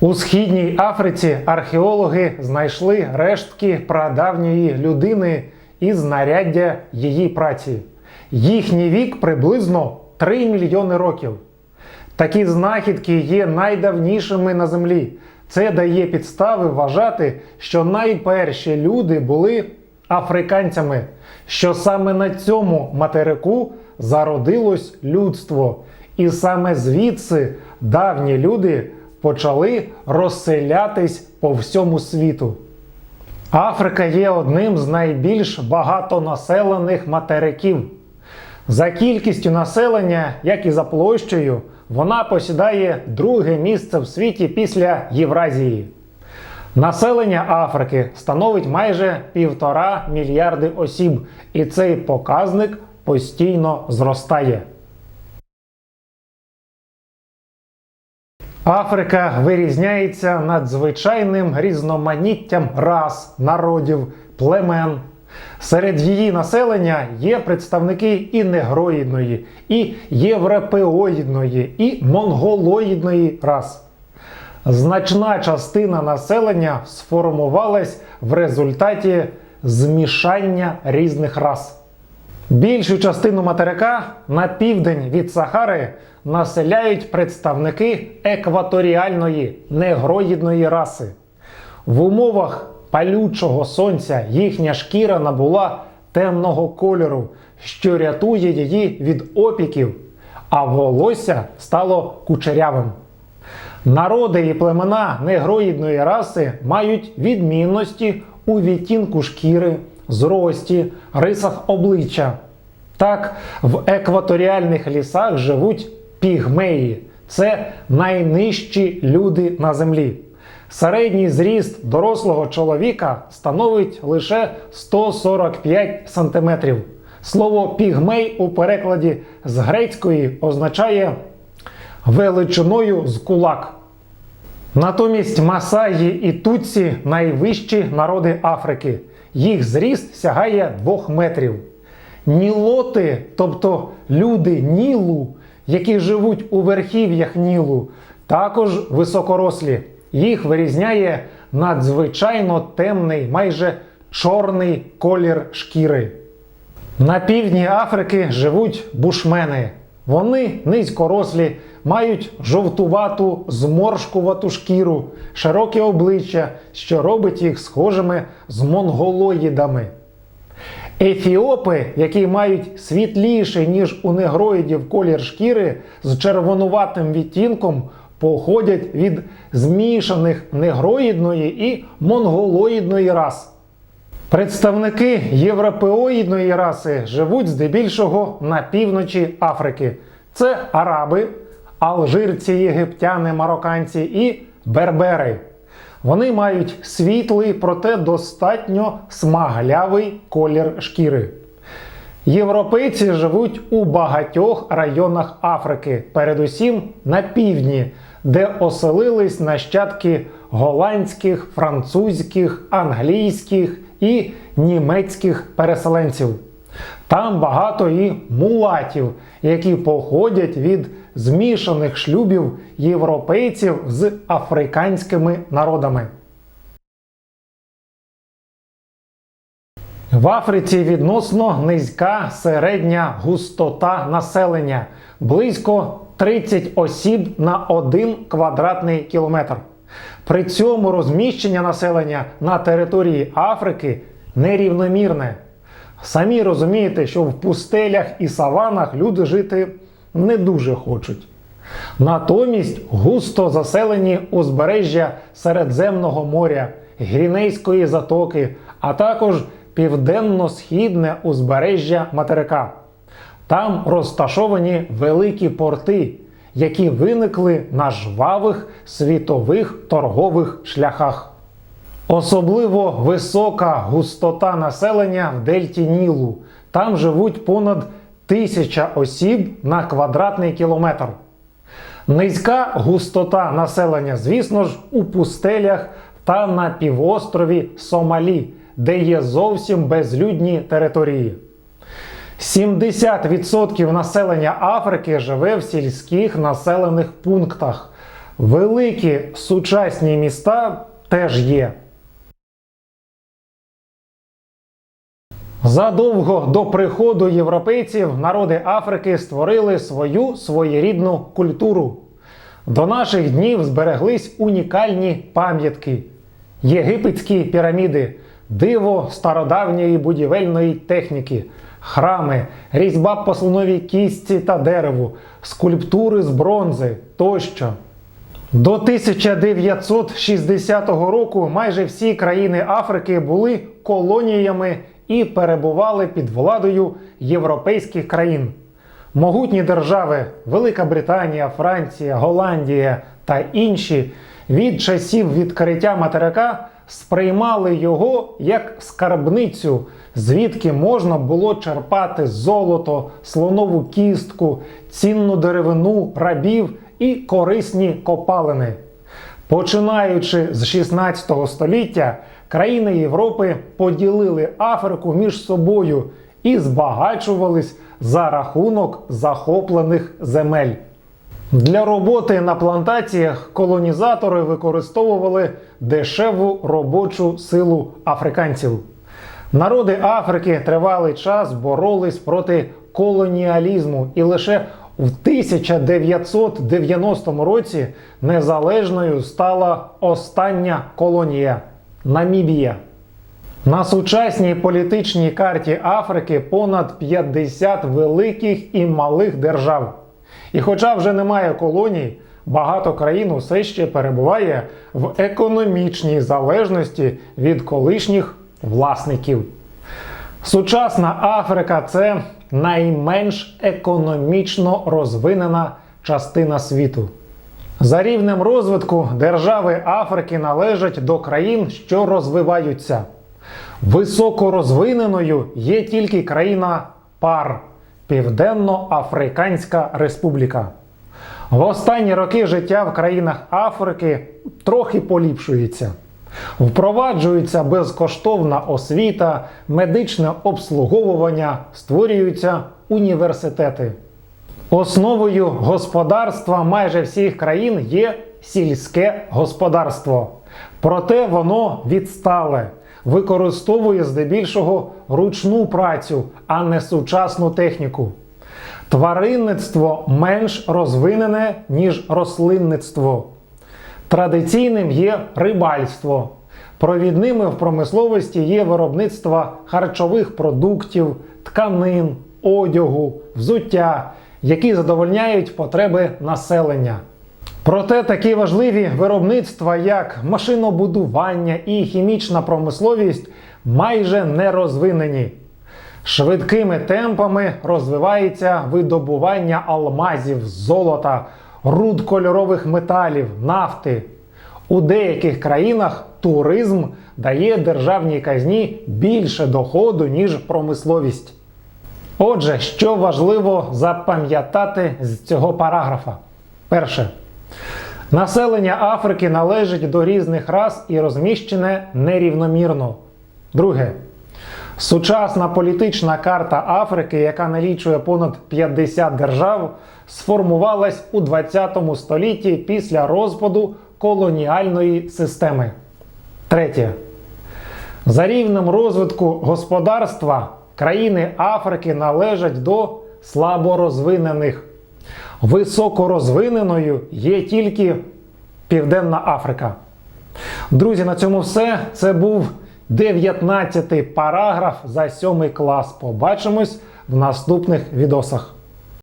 У східній Африці археологи знайшли рештки прадавньої людини і знаряддя її праці. Їхній вік приблизно 3 мільйони років. Такі знахідки є найдавнішими на землі. Це дає підстави вважати, що найперші люди були африканцями, що саме на цьому материку зародилось людство, і саме звідси давні люди почали розселятись по всьому світу. Африка є одним з найбільш багатонаселених материків. За кількістю населення, як і за площею, вона посідає друге місце в світі після Євразії. Населення Африки становить майже півтора мільярди осіб, і цей показник постійно зростає. Африка вирізняється надзвичайним різноманіттям рас, народів, племен. Серед її населення є представники і негроїдної, і європеоїдної, і монголоїдної рас. Значна частина населення сформувалась в результаті змішання різних рас. Більшу частину материка на південь від Сахари населяють представники екваторіальної негроїдної раси. В умовах палючого сонця їхня шкіра набула темного кольору, що рятує її від опіків, а волосся стало кучерявим. Народи і племена негроїдної раси мають відмінності у відтінку шкіри, зрості, рисах обличчя. Так, в екваторіальних лісах живуть пігмеї. Це найнижчі люди на землі. Середній зріст дорослого чоловіка становить лише 145 см. Слово пігмей у перекладі з грецької означає величиною з кулак. Натомість Масаї і Туці найвищі народи Африки. Їх зріст сягає 2 метрів. Нілоти, тобто люди Нілу, які живуть у верхів'ях Нілу, також високорослі. Їх вирізняє надзвичайно темний, майже чорний колір шкіри. На півдні Африки живуть бушмени. Вони низькорослі, мають жовтувату, зморшкувату шкіру, широке обличчя, що робить їх схожими з монголоїдами. Ефіопи, які мають світліший, ніж у негроїдів колір шкіри з червонуватим відтінком, походять від змішаних негроїдної і монголоїдної рас. Представники європеоїдної раси живуть здебільшого на півночі Африки. Це араби, алжирці, єгиптяни, марокканці і бербери. Вони мають світлий, проте достатньо смаглявий колір шкіри. Європейці живуть у багатьох районах Африки, передусім на півдні, де оселились нащадки голландських, французьких, англійських і німецьких переселенців. Там багато і мулатів, які походять від змішаних шлюбів європейців з африканськими народами. В Африці відносно низька середня густота населення близько 30 осіб на 1 квадратний кілометр. При цьому розміщення населення на території Африки нерівномірне. Самі розумієте, що в пустелях і саванах люди жити не дуже хочуть. Натомість густо заселені узбережжя Середземного моря, Грінейської затоки, а також південно-східне узбережжя материка. Там розташовані великі порти, які виникли на жвавих світових торгових шляхах. Особливо висока густота населення в Дельті Нілу. Там живуть понад тисяча осіб на квадратний кілометр. Низька густота населення, звісно ж, у пустелях та на півострові Сомалі, де є зовсім безлюдні території. 70% населення Африки живе в сільських населених пунктах. Великі сучасні міста теж є. Задовго до приходу європейців народи Африки створили свою своєрідну культуру. До наших днів збереглись унікальні пам'ятки, єгипетські піраміди, диво стародавньої будівельної техніки, храми, різьба по слоновій кістці та дереву, скульптури з бронзи тощо. До 1960 року майже всі країни Африки були колоніями і перебували під владою європейських країн. Могутні держави Велика Британія, Франція, Голландія та інші від часів відкриття материка сприймали його як скарбницю, звідки можна було черпати золото, слонову кістку, цінну деревину, рабів і корисні копалини. Починаючи з 16 століття, країни Європи поділили Африку між собою і збагачувались за рахунок захоплених земель. Для роботи на плантаціях колонізатори використовували дешеву робочу силу африканців. Народи Африки тривалий час боролись проти колоніалізму і лише в 1990 році незалежною стала остання колонія Намібія. На сучасній політичній карті Африки понад 50 великих і малих держав. І хоча вже немає колоній, багато країн усе ще перебуває в економічній залежності від колишніх власників. Сучасна Африка це найменш економічно розвинена частина світу. За рівнем розвитку держави Африки належать до країн, що розвиваються. Високорозвиненою є тільки країна ПАР Південно-Африканська Республіка. В останні роки життя в країнах Африки трохи поліпшується. Впроваджується безкоштовна освіта, медичне обслуговування, створюються університети. Основою господарства майже всіх країн є сільське господарство. Проте воно відстале, використовує здебільшого ручну працю, а не сучасну техніку. Тваринництво менш розвинене, ніж рослинництво. Традиційним є рибальство. Провідними в промисловості є виробництво харчових продуктів, тканин, одягу, взуття, які задовольняють потреби населення. Проте такі важливі виробництва, як машинобудування і хімічна промисловість, майже не розвинені. Швидкими темпами розвивається видобування алмазів, золота, руд кольорових металів, нафти. У деяких країнах туризм дає державній казні більше доходу, ніж промисловість. Отже, що важливо запам'ятати з цього параграфа? Перше. Населення Африки належить до різних рас і розміщене нерівномірно. Друге. Сучасна політична карта Африки, яка налічує понад 50 держав, сформувалась у 20 столітті після розпаду колоніальної системи. Третє. За рівнем розвитку господарства країни Африки належать до слаборозвинених. Високорозвиненою є тільки Південна Африка. Друзі, на цьому все. Це був 19-й параграф за 7 клас. Побачимось в наступних відосах.